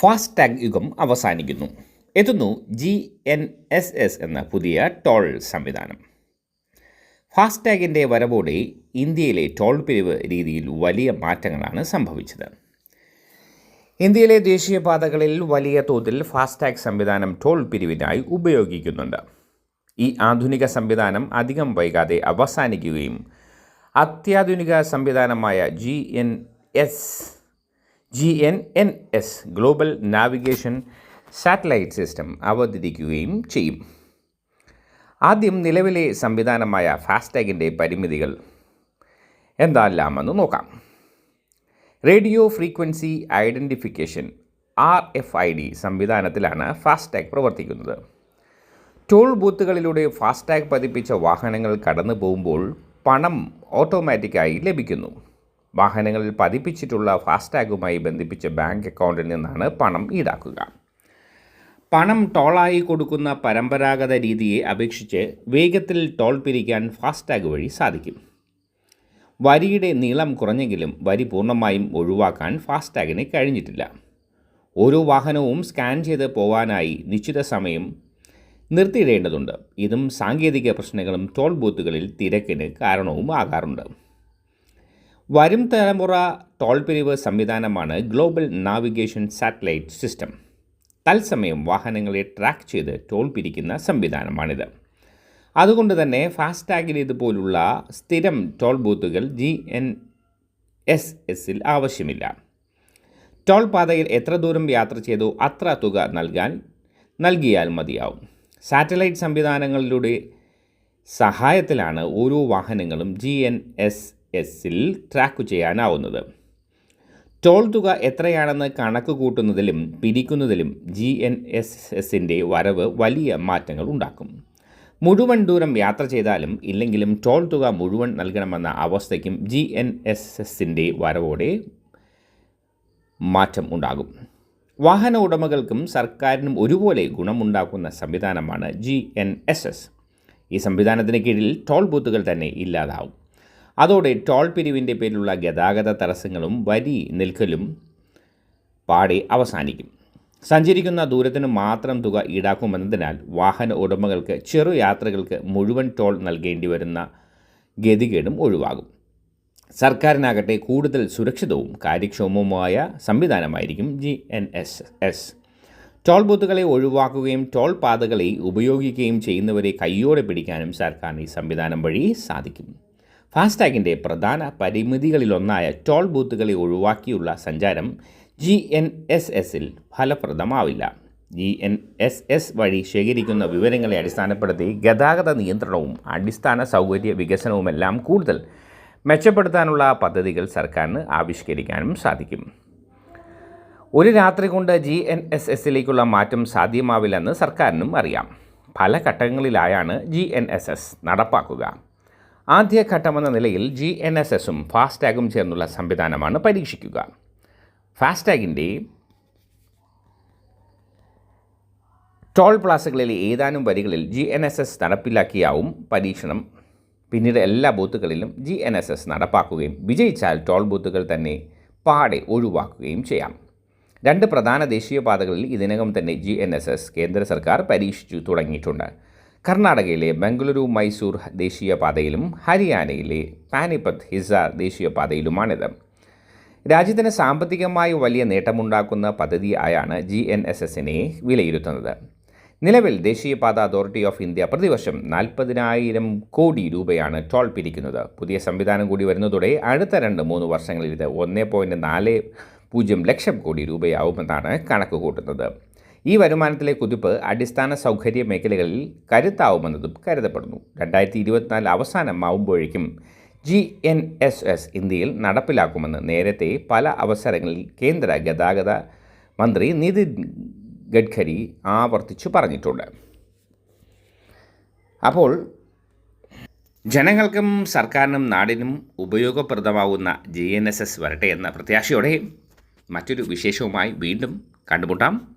FASTag യുഗം അവസാനിക്കുന്നു. എത്തുന്നു ജി എൻ എസ് എസ് എന്ന പുതിയ ടോൾ സംവിധാനം. ഫാസ്ടാഗിന്റെ വരവോടെ ഇന്ത്യയിലെ ടോൾ പിരിവ് രീതിയിൽ വലിയ മാറ്റങ്ങളാണ് സംഭവിച്ചത്. ഇന്ത്യയിലെ ദേശീയപാതകളിൽ വലിയ തോതിൽ ഫാസ്ടാഗ് സംവിധാനം ടോൾ പിരിവിനായി ഉപയോഗിക്കുന്നുണ്ട്. ഈ ആധുനിക സംവിധാനം അധികം വൈകാതെ അവസാനിക്കുകയും അത്യാധുനിക സംവിധാനമായ G N S G N N S global navigation satellite system അവതരിക്കുകയും ചെയ്യും. ആദ്യം നിലവിലെ സംവിധാനമായ ഫാസ്ടാഗിന്റെ പരിമിതികൾ എന്തെല്ലാമെന്ന് നോക്കാം. Radio frequency identification R F I D സംവിധാനത്തിലാണ് FASTag പ്രവർത്തിക്കുന്നത്. ടോൾ ബൂത്തുകളിലൂടെ ഫാസ്ടാഗ് പതിപ്പിച്ച വാഹനങ്ങൾ കടന്നു പോകുമ്പോൾ പണം ഓട്ടോമാറ്റിക്കായി ലഭിക്കുന്നു. വാഹനങ്ങളിൽ പതിപ്പിച്ചിട്ടുള്ള ഫാസ്ടാഗുമായി ബന്ധിപ്പിച്ച ബാങ്ക് അക്കൗണ്ടിൽ നിന്നാണ് പണം ഈടാക്കുക. പണം ടോളായി കൊടുക്കുന്ന പരമ്പരാഗത രീതിയെ അപേക്ഷിച്ച് വേഗത്തിൽ ടോൾ പിരിക്കാൻ ഫാസ്ടാഗ് വഴി സാധിക്കും. വരിയുടെ നീളം കുറഞ്ഞെങ്കിലും വരി പൂർണമായും ഒഴിവാക്കാൻ ഫാസ്ടാഗിന് കഴിഞ്ഞിട്ടില്ല. ഓരോ വാഹനവും സ്കാൻ ചെയ്ത് പോവാനായി നിശ്ചിത സമയം നിർത്തിയിടേണ്ടതുണ്ട്. ഇതും സാങ്കേതിക പ്രശ്നങ്ങളും ടോൾ ബൂത്തുകളിൽ തിരക്കിന് കാരണവും ആകാറുണ്ട് വരും തലമുറ ടോൾ പിരിവ് സംവിധാനമാണ് ഗ്ലോബൽ നാവിഗേഷൻ സാറ്റലൈറ്റ് സിസ്റ്റം. തത്സമയം വാഹനങ്ങളെ ട്രാക്ക് ചെയ്ത് ടോൾ പിരിക്കുന്ന സംവിധാനമാണിത്. അതുകൊണ്ട് തന്നെ ഫാസ്ടാഗിൽ ഇതുപോലുള്ള സ്ഥിരം ടോൾ ബൂത്തുകൾ ജി എൻ എസ് എസിൽ ആവശ്യമില്ല. ടോൾ പാതയിൽ എത്ര ദൂരം യാത്ര ചെയ്തു അത്ര തുക നൽകാൻ നൽകിയാൽ മതിയാവും. സാറ്റലൈറ്റ് സംവിധാനങ്ങളിലൂടെ സഹായത്തിലാണ് ഓരോ വാഹനങ്ങളും ജി എൻ എസ് എസിൽ ട്രാക്ക് ചെയ്യാനാവുന്നത്. ടോൾ തുക എത്രയാണെന്ന് കണക്ക് കൂട്ടുന്നതിലും പിരിക്കുന്നതിലും ജി എൻ എസ് എസിന്റെ വരവ് വലിയ മാറ്റങ്ങൾ ഉണ്ടാക്കും. മുഴുവൻ ദൂരം യാത്ര ചെയ്താലും ഇല്ലെങ്കിലും ടോൾ തുക മുഴുവൻ നൽകണമെന്ന അവസ്ഥയ്ക്കും ജി എൻ എസ് എസിന്റെ വരവോടെ മാറ്റം ഉണ്ടാകും. വാഹന ഉടമകൾക്കും സർക്കാരിനും ഒരുപോലെ ഗുണമുണ്ടാക്കുന്ന സംവിധാനമാണ് ജി എൻ എസ് എസ് ഈ സംവിധാനത്തിന് കീഴിൽ ടോൾ ബൂത്തുകൾ തന്നെ ഇല്ലാതാവും. അതോടെ ടോൾ പിരിവിന്റെ പേരിലുള്ള ഗതാഗത തടസ്സങ്ങളും വരി നിൽക്കലും പാടെ അവസാനിക്കും. സഞ്ചരിക്കുന്ന ദൂരത്തിന് മാത്രം തുക ഈടാക്കുമെന്നതിനാൽ വാഹന ഉടമകൾക്ക് ചെറു യാത്രകൾക്ക് മുഴുവൻ ടോൾ നൽകേണ്ടി വരുന്ന ഗതികേടും ഒഴിവാകും. സർക്കാരിനാകട്ടെ കൂടുതൽ സുരക്ഷിതവും കാര്യക്ഷമവുമായ സംവിധാനമായിരിക്കും G N S S. Toll ബൂത്തുകളെ ഒഴിവാക്കുകയും ടോൾ പാതകളെ ഉപയോഗിക്കുകയും ചെയ്യുന്നവരെ കയ്യോടെ പിടിക്കാനും സർക്കാരിന് ഈ സംവിധാനം വഴി സാധിക്കും. ഫാസ്ടാഗിന്റെ പ്രധാന പരിമിതികളിലൊന്നായ ടോൾ ബൂത്തുകളെ ഒഴിവാക്കിയുള്ള സഞ്ചാരം ജി എൻ എസ് എസിൽ ഫലപ്രദമാവില്ല. ജി എൻ എസ് എസ് വഴി ശേഖരിക്കുന്ന വിവരങ്ങളെ അടിസ്ഥാനപ്പെടുത്തി ഗതാഗത നിയന്ത്രണവും അടിസ്ഥാന സൗകര്യ വികസനവുമെല്ലാം കൂടുതൽ മെച്ചപ്പെടുത്താനുള്ള പദ്ധതികൾ സർക്കാരിന് ആവിഷ്കരിക്കാനും സാധിക്കും. ഒരു രാത്രി കൊണ്ട് ജി എൻ എസ് എസിലേക്കുള്ള മാറ്റം സാധ്യമാവില്ലെന്ന് സർക്കാരിനും അറിയാം. പല ഘട്ടങ്ങളിലായാണ് ജി എൻ എസ് എസ് നടപ്പാക്കുക. ആദ്യ ഘട്ടമെന്ന നിലയിൽ ജി എൻ എസ് എസും ഫാസ്ടാഗും ചേർന്നുള്ള സംവിധാനമാണ് പരീക്ഷിക്കുക. ഫാസ്ടാഗിന്റെ ടോൾ പ്ലാസകളിലെ ഏതാനും വരികളിൽ ജി എൻ എസ് എസ് നടപ്പിലാക്കിയാവും പരീക്ഷണം. പിന്നീട് എല്ലാ ബൂത്തുകളിലും ജി എൻ എസ് എസ് നടപ്പാക്കുകയും വിജയിച്ചാൽ ടോൾ ബൂത്തുകൾ തന്നെ പാടെ ഒഴിവാക്കുകയും ചെയ്യാം. രണ്ട് പ്രധാന ദേശീയപാതകളിൽ ഇതിനകം തന്നെ ജി എൻ എസ് എസ് കേന്ദ്ര സർക്കാർ പരീക്ഷിച്ചു തുടങ്ങിയിട്ടുണ്ട്. കർണാടകയിലെ ബംഗളൂരു മൈസൂർ ദേശീയപാതയിലും ഹരിയാനയിലെ പാനിപത്ത് ഹിസാർ ദേശീയപാതയിലുമാണിത്. രാജ്യത്തിന് സാമ്പത്തികമായി വലിയ നേട്ടമുണ്ടാക്കുന്ന പദ്ധതി ആയാണ് ജി എൻ എസ് എസിനെ വിലയിരുത്തുന്നത്. നിലവിൽ ദേശീയപാത അതോറിറ്റി ഓഫ് ഇന്ത്യ പ്രതിവർഷം നാൽപ്പതിനായിരം കോടി രൂപയാണ് ടോൾ പിരിക്കുന്നത്. പുതിയ സംവിധാനം കൂടി വരുന്നതോടെ അടുത്ത രണ്ട് മൂന്ന് വർഷങ്ങളിൽ ഇത് ഒന്ന് പോയിന്റ് നാല് പൂജ്യം ലക്ഷം കോടി രൂപയാവുമെന്നാണ് കണക്ക് കൂട്ടുന്നത്. ഈ വരുമാനത്തിലെ കുതിപ്പ് അടിസ്ഥാന സൗകര്യ മേഖലകളിൽ കരുത്താവുമെന്നതും കരുതപ്പെടുന്നു. രണ്ടായിരത്തി ഇരുപത്തിനാല് അവസാനമാവുമ്പോഴേക്കും ജി എൻ എസ് എസ് ഇന്ത്യയിൽ നടപ്പിലാക്കുമെന്ന് നേരത്തെ പല അവസരങ്ങളിൽ കേന്ദ്ര ഗതാഗത മന്ത്രി നിതിൻ ഗഡ്കരി ആവർത്തിച്ചു പറഞ്ഞിട്ടുണ്ട്. അപ്പോൾ ജനങ്ങൾക്കും സർക്കാരിനും നാടിനും ഉപയോഗപ്രദമാവുന്ന ജി എൻ എസ് എസ് വരട്ടെ എന്ന പ്രത്യാശയോടെ മറ്റൊരു വിശേഷവുമായി വീണ്ടും കണ്ടുമുട്ടാം.